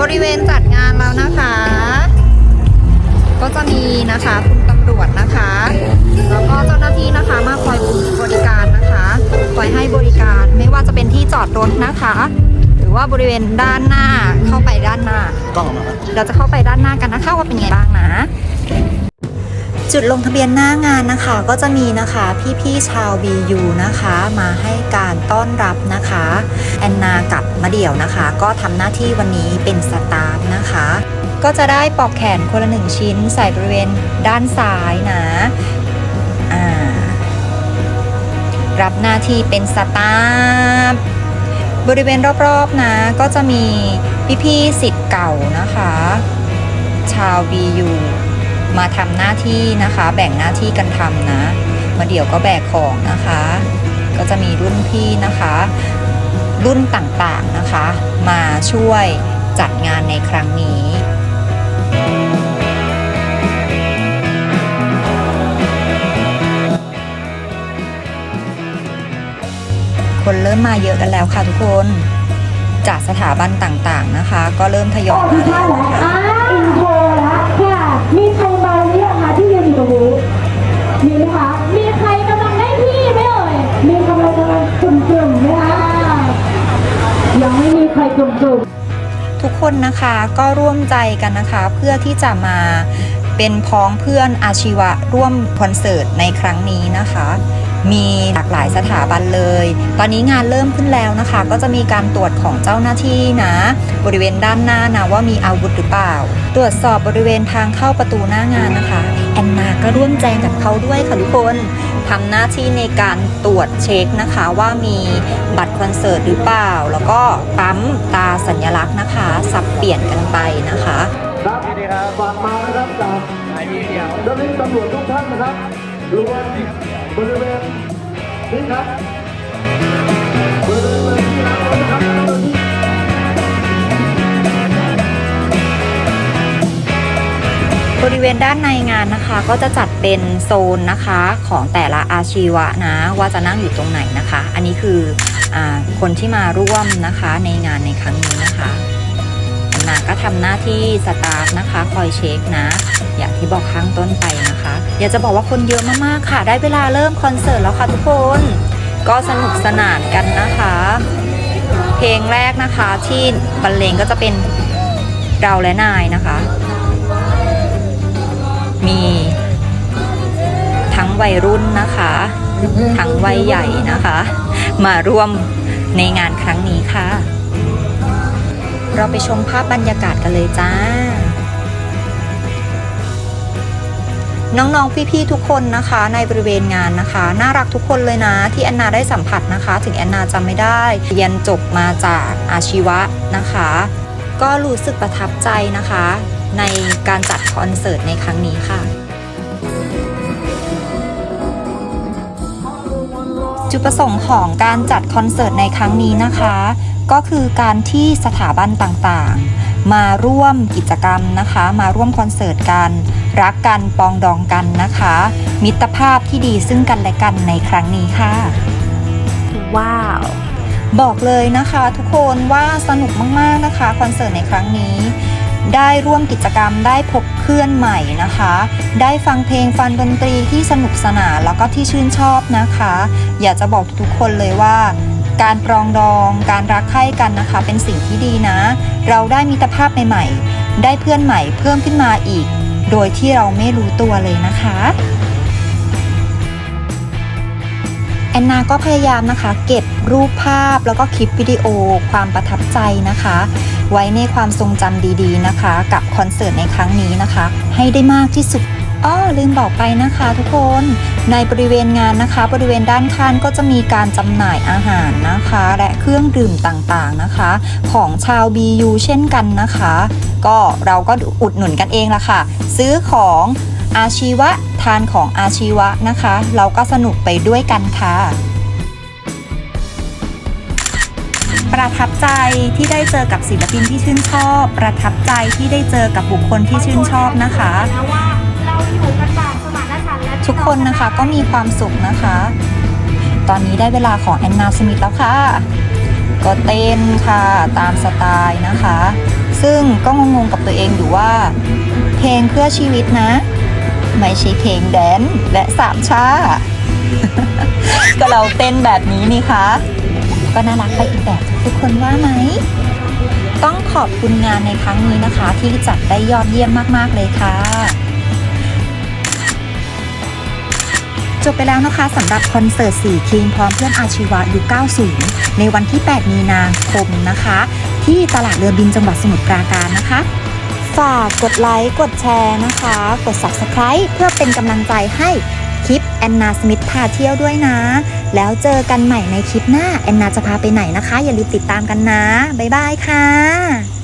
บริเวณจัดงานแล้วนะคะ ก็จะมีนะคะคุณตำรวจนะคะ แล้วก็เจ้าหน้าที่นะคะมาคอยบริการนะคะคอยให้บริการไม่ว่าจะเป็นที่จอดรถนะคะ หรือว่าบริเวณด้านหน้าเข้าไปด้านหน้า กล้องออกมาครับ เราจะเข้าไปด้านหน้ากันนะคะว่าเป็นไงบ้างนะ จุดลงทะเบียนหน้างานนะคะก็จะมีนะคะพี่ๆชาว BU นะคะมาให้การต้อนรับนะคะแอนนากับมะเดี่ยวนะคะ ก็ทำหน้าที่วันนี้เป็นสตาฟนะคะ ก็จะได้ปอกแขนคนละหนึ่งชิ้นใส่บริเวณด้านซ้ายนะรับหน้าที่เป็นสตาฟบริเวณรอบๆนะ ก็จะมีพี่ๆสิทธิ์เก่านะคะ ชาว BU มาทำหน้าที่นะคะ แบ่งหน้าที่กันทำนะ มาเดี๋ยวก็แบกของนะคะ ก็จะมีรุ่นพี่นะคะ รุ่นต่างๆนะคะ มาช่วยจัดงานในครั้งนี้คนเริ่มมาเยอะกันแล้วค่ะทุกคน จากสถาบันต่างๆนะคะ ก็เริ่มทยอยมาแล้วนะคะ จุ่มๆ ทุกคนนะคะก็ร่วมใจกันนะคะเพื่อที่จะมาเป็นพ้องเพื่อนอาชีวะร่วมคอนเสิร์ตในครั้งนี้นะคะ มีหลากหลายสถาบันเลย ตอนนี้งานเริ่มขึ้นแล้วนะคะ ก็จะมีการตรวจของเจ้าหน้าที่นะ บริเวณด้านหน้านะว่ามีอาวุธหรือเปล่า ตรวจสอบบริเวณทางเข้าประตูหน้างานนะคะ แอนนาก็ร่วมแจงกับเขาด้วยค่ะทุกคนทำหน้าที่ในการตรวจเช็คนะคะว่ามีบัตรคอนเสิร์ตหรือเปล่า แล้วก็ ปั๊มตาสัญลักษณ์นะคะ สับเปลี่ยนกันไปนะคะครับฝากมานะครับจากเจ้าหน้าที่ตำรวจทุกท่านนะครับรวมบริเวณนี้ครับ ริเวณด้านในงานนะคะ ก็จะจัดเป็นโซนนะคะของแต่ละอาชีวะนะว่าจะนั่งอยู่ตรงไหนนะคะ อันนี้คืออคนที่มาร่วมนะคะในงานในครั้งนี้นะคะนาก็ทำหน้าที่สตาฟนะคะคอยเช็คนะ อย่างที่บอกข้างต้นไปนะคะ อยากจะบอกว่าคนเยอะมากๆค่ะ ได้เวลาเริ่มคอนเสิร์ตแล้วค่ะทุกคน ก็สนุกสนานกันนะคะ เพลงแรกนะคะที่บรรเลงก็จะเป็นเราและนายนะคะ มีทั้งวัยรุ่นนะคะ ทั้งวัยใหญ่นะคะ มาร่วมในงานครั้งนี้ค่ะ เราไปชมภาพบรรยากาศกันเลยจ้า น้องๆ พี่ๆ ทุกคนนะคะ ในบริเวณงานนะคะ น่ารักทุกคนเลยนะ ที่แอนนาได้สัมผัสนะคะ ถึงแอนนาจำไม่ได้ เรียนจบมาจากอาชีวะนะคะ ก็รู้สึกประทับใจนะคะ ในการจัดคอนเสิร์ตในครั้งนี้ค่ะ จุดประสงค์ของการจัดคอนเสิร์ตในครั้งนี้นะคะ ก็คือการที่สถาบันต่างๆ มาร่วมกิจกรรมนะคะ มาร่วมคอนเสิร์ตกันรักกันปองดองกันนะคะ มิตรภาพที่ดีซึ่งกันและกันในครั้งนี้ค่ะ ว้าว บอกเลยนะคะทุกคนว่าสนุกมากๆนะคะคอนเสิร์ตในครั้งนี้ ได้ร่วมกิจกรรมได้พบเพื่อนใหม่นะคะ ได้ฟังเพลงฟังดนตรีที่สนุกสนานแล้วก็ที่ชื่นชอบนะคะ อยากจะบอกทุกคนเลยว่า การปรองดอง การรักใคร่กันนะคะ เป็นสิ่งที่ดีนะ เราได้มิตรภาพใหม่ๆ ได้เพื่อนใหม่เพิ่มขึ้นมาอีก โดยที่เราไม่รู้ตัวเลยนะคะ อนนาก็พยายามนะคะ เก็บรูปภาพแล้วก็คลิปวิดีโอความประทับใจนะคะ ไว้ในความทรงจำดีๆนะคะ กับคอนเสิร์ตในครั้งนี้นะคะ ให้ได้มากที่สุดอ้อลืมบอกไปนะคะทุกคนในบริเวณงานนะคะ บริเวณด้านข้างก็จะมีการจำหน่ายอาหารนะคะ และเครื่องดื่มต่างๆนะคะ ของชาว BU เช่นกันนะคะ ก็เราก็อุดหนุนกันเองละค่ะ ซื้อของอาชีวะ ทานของอาชีวะนะคะ เราก็สนุกไปด้วยกันค่ะ ประทับใจที่ได้เจอกับศิลปินที่ชื่นชอบ ประทับใจที่ได้เจอกับบุคคลที่ชื่นชอบนะคะ ทุกคนนะคะก็มีความสุขนะคะ ตอนนี้ได้เวลาของแอนนาสมิธแล้วค่ะก็เต้นค่ะตามสไตล์นะคะ ซึ่งก็งงๆกับตัวเองอยู่ว่า เพลงเพื่อชีวิตนะ ไม่ใช่เพลงแดนและสามชา ก็เราเต้นแบบนี้นี่คะ ก็น่ารักไปอีกแบบทุกคนว่าไหม ต้องขอบคุณงานในครั้งนี้นะคะ ที่จัดได้ยอดเยี่ยมมากๆเลยค่ะ จบไปแล้วนะคะสำหรับคอนเสิร์ต4คีมพร้อมเพื่อนอาชีวะยุค90 ในวันที่ 8 มีนาคมนะคะ ที่ตลาดเรือบินจังหวัดสมุทรปราการนะคะ ฝากกดไลค์ กดแชร์นะคะ กด Subscribe เพื่อเป็นกำลังใจให้คลิปแอนนาสมิธพาเที่ยวด้วยนะ แล้วเจอกันใหม่ในคลิปหน้า แอนนาจะพาไปไหนนะคะ อย่าลืมติดตามกันนะ บ๊ายบายค่ะ